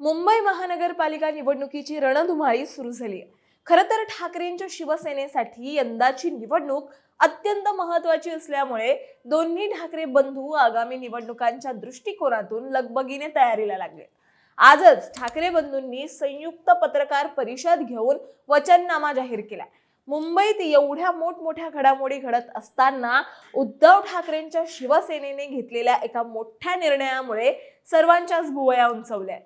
मुंबई महानगरपालिका निवडणुकीची रणधुमाळी सुरू झाली. खरं तर ठाकरेंच्या शिवसेनेसाठी यंदाची निवडणूक अत्यंत महत्वाची असल्यामुळे दोन्ही ठाकरे बंधू आगामी निवडणुकांच्या दृष्टिकोनातून लगबगीने तयारीला लागले. आजच ठाकरे बंधूंनी संयुक्त पत्रकार परिषद घेऊन वचननामा जाहीर केला. मुंबईत एवढ्या मोठमोठ्या घडामोडी घडत असताना उद्धव ठाकरेंच्या शिवसेनेने घेतलेल्या एका मोठ्या निर्णयामुळे सर्वांच्याच भुवया उंचवल्या.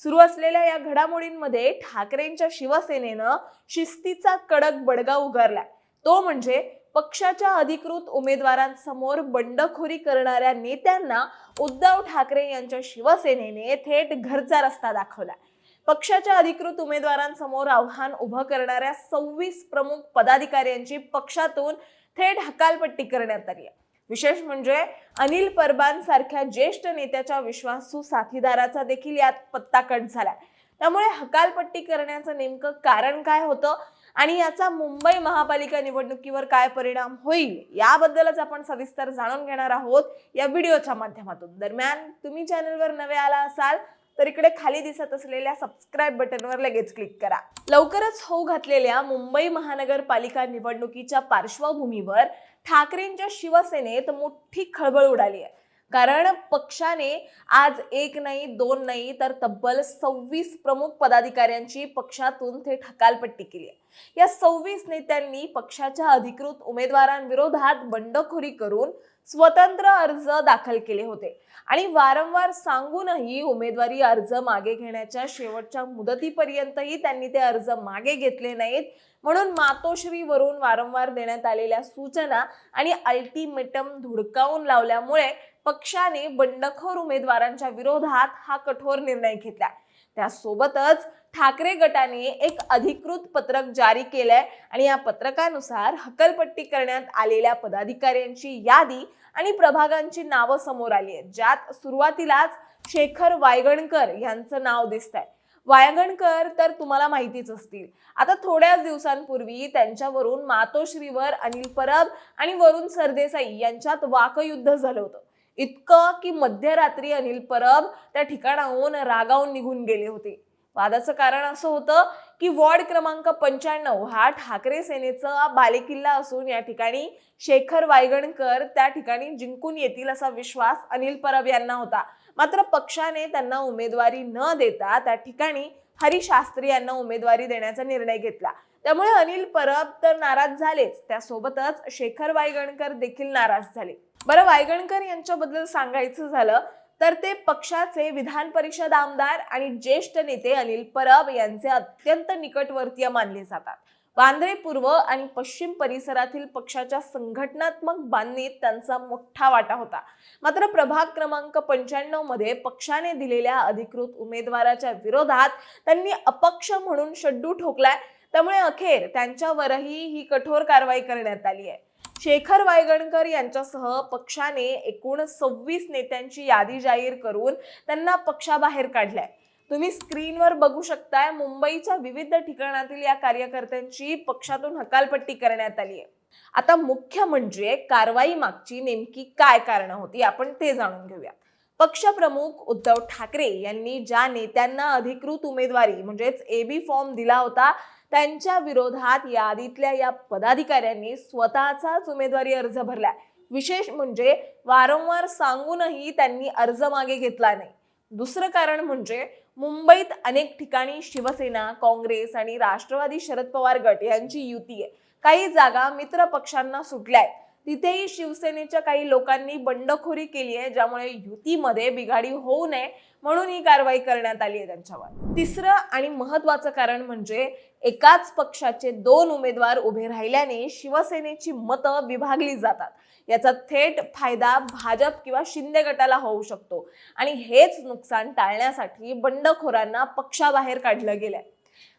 सुरू असलेल्या या घडामोडींमध्ये ठाकरेंच्या शिवसेनेनं शिस्तीचा कडक बडगा उगारला तो म्हणजे पक्षाच्या अधिकृत उमेदवारांसमोर बंडखोरी करणाऱ्या नेत्यांना उद्धव ठाकरे यांच्या शिवसेनेने थेट घरचा रस्ता दाखवला पक्षाच्या अधिकृत उमेदवारांसमोर आव्हान उभं करणाऱ्या सव्वीस प्रमुख पदाधिकाऱ्यांची पक्षातून थेट हकालपट्टी करण्यात आली आहे. विशेष म्हणजे अनिल परबांसारख्या ज्येष्ठ नेत्याच्या विश्वासू साथीदाराचा देखील यात पत्ता कट झालाय त्यामुळे हकालपट्टी करण्याचं नेमकं कारण काय होतं आणि याचा मुंबई महापालिका निवडणुकीवर काय परिणाम होईल याबद्दलच आपण सविस्तर जाणून घेणार आहोत या व्हिडिओच्या माध्यमातून. दरम्यान तुम्ही चॅनलवर नवे आला असाल तर इकडे खाली दिसत असलेल्या सबस्क्राईब बटनवर लगेच क्लिक करा. लवकरच होऊ घातलेल्या मुंबई महानगरपालिका निवडणुकीच्या पार्श्वभूमीवर ठाकरेंच्या शिवसेनेत मोठी खळबळ उडाली आहे. कारण पक्षाने आज एक नाही दोन नाही तर तब्बल सव्वीस प्रमुख पदाधिकाऱ्यांची पक्षातून थेट हकालपट्टी केली आहे. या सव्वीस नेत्यांनी पक्षाच्या अधिकृत उमेदवारांविरोधात बंडखोरी करून स्वतंत्र अर्ज दाखल केले होते. आणि वारंवार सांगूनही उमेदवारी अर्ज मागे घेण्याच्या शेवटच्या मुदतीपर्यंतही त्यांनी ते अर्ज मागे घेतले नाहीत. म्हणून मातोश्रीवरून वारंवार देण्यात आलेल्या सूचना आणि अल्टिमेटम धुडकावून लावल्यामुळे पक्षाने बंडखोर उमेदवारांच्या विरोधात हा कठोर निर्णय घेतला. त्यासोबतच ठाकरे गटाने एक अधिकृत पत्रक जारी केलंय आणि या पत्रकानुसार हकलपट्टी करण्यात आलेल्या पदाधिकाऱ्यांची यादी आणि प्रभागांची नावं समोर आली आहेत ज्यात सुरुवातीलाच शेखर वायगणकर यांचं नाव दिसत आहे वायगणकर तर तुम्हाला माहितीच असतील. आता थोड्याच दिवसांपूर्वी त्यांच्यावरून मातोश्रीवर अनिल परब आणि वरुण सरदेसाई यांच्यात वाकयुद्ध झालं होतं. इतकं की मध्यरात्री अनिल परब त्या ठिकाणाहून रागावून निघून गेले होते. वादाचं कारण असं होतं की वॉर्ड क्रमांक पंच्याण्णव हा ठाकरे सेनेचा बालेकिल्ला असून या ठिकाणी शेखर वायगणकर त्या ठिकाणी जिंकून येतील असा विश्वास अनिल परब यांना होता. मात्र पक्षाने त्यांना उमेदवारी न देता त्या ठिकाणी हरी शास्त्री यांना उमेदवारी देण्याचा निर्णय घेतला. त्यामुळे अनिल परब तर नाराज झालेच. त्यासोबतच शेखर वायगणकर देखील नाराज झाले. बरं वायगणकर यांच्याबद्दल सांगायचं झालं तर ते पक्षाचे विधान परिषद आमदार आणि ज्येष्ठ नेते अनिल परब यांचे अत्यंत निकटवर्तीय मानले जातात. वांद्रे पूर्व आणि पश्चिम परिसरातील पक्षाच्या संघटनात्मक बांधणीत त्यांचा मोठा वाटा होता. मात्र प्रभाग क्रमांक पंच्याण्णवमध्ये पक्षाने दिलेल्या अधिकृत उमेदवाराच्या विरोधात त्यांनी अपक्ष म्हणून शड्डू ठोकलाय. त्यामुळे अखेर त्यांच्यावरही ही कठोर कारवाई करण्यात आली आहे. शेखर वायगणकर यांच्यासह पक्षाने एकूण सव्वीस नेत्यांची यादी जाहीर करून त्यांना पक्षाबाहेर काढलाय. तुम्ही स्क्रीनवर बघू शकताय मुंबईच्या विविध ठिकाणातील या कार्यकर्त्यांची पक्षातून हकालपट्टी करण्यात आली आहे आता मुख्य म्हणजे कारवाई मागची नेमकी काय कारण होती आपण ते जाणून घेऊया पक्षप्रमुख उद्धव ठाकरे यांनी ज्या नेत्यांना अधिकृत उमेदवारी म्हणजेच एबी फॉर्म दिला होता त्यांच्या विरोधात यादीतल्या या पदाधिकाऱ्यांनी स्वतःचाच उमेदवारी अर्ज भरला विशेष म्हणजे वारंवार सांगूनही त्यांनी अर्ज मागे घेतला नाही. दुसरं कारण म्हणजे मुंबईत अनेक ठिकाणी शिवसेना काँग्रेस आणि राष्ट्रवादी शरद पवार गट यांची युती आहे. काही जागा मित्र पक्षांना सुटल्या आहेत तिथेही शिवसेनेच्या काही लोकांनी बंडखोरी केली आहे ज्यामुळे युतीमध्ये बिघाडी होऊ नये म्हणून ही कारवाई करण्यात आली आहे त्यांच्यावर. तिसरं आणि महत्वाचं कारण म्हणजे एकाच पक्षाचे दोन उमेदवार उभे राहिल्याने शिवसेनेची मतं विभागली जातात. याचा थेट फायदा भाजप किंवा शिंदे गटाला होऊ शकतो. आणि हेच नुकसान टाळण्यासाठी बंडखोरांना पक्षाबाहेर काढलं गेलंय.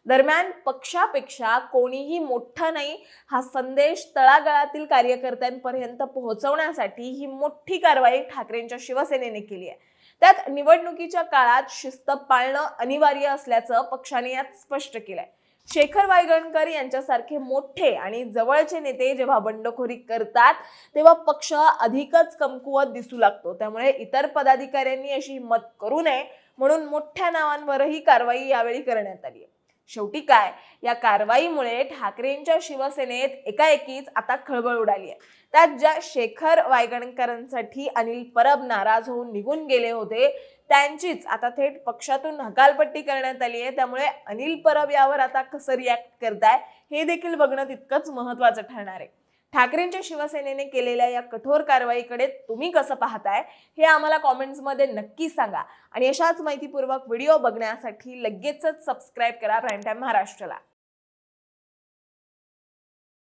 दरम्यान पक्षापेक्षा कोणीही मोठं नाही हा संदेश तळागाळातील कार्यकर्त्यांपर्यंत पोहोचवण्यासाठी ही मोठी कारवाई ठाकरेंच्या शिवसेनेने केली आहे. त्यात निवडणुकीच्या काळात शिस्त पाळणं अनिवार्य असल्याचं पक्षाने यात स्पष्ट केलंय. शेखर वायगणकर यांच्यासारखे मोठे आणि जवळचे नेते जेव्हा बंडखोरी करतात तेव्हा पक्ष अधिकच कमकुवत दिसू लागतो. त्यामुळे इतर पदाधिकाऱ्यांनी अशी हिंमत करू नये म्हणून मोठ्या नावांवरही कारवाई यावेळी करण्यात आली आहे. शेवटी काय? या कारवाईमुळे ठाकरेंच्या शिवसेनेत एकाएकीच आता खळबळ उडाली आहे. त्यात ज्या शेखर वायगणकरांसाठी अनिल परब नाराज होऊन निघून गेले होते त्यांचीच आता थेट पक्षातून हकालपट्टी करण्यात आली आहे. त्यामुळे अनिल परब यावर आता कसं रिॲक्ट करताय हे देखील बघणं तितकंच महत्वाचं ठरणार आहे. ठाकरेंच्या शिवसेनेने केलेल्या या कठोर कारवाईकडे तुम्ही कसं पाहताय हे आम्हाला कॉमेंट्समध्ये नक्की सांगा. आणि अशाच माहितीपूर्वक व्हिडिओ बघण्यासाठी लगेचच सबस्क्राईब करा प्राईम टाईम महाराष्ट्राला.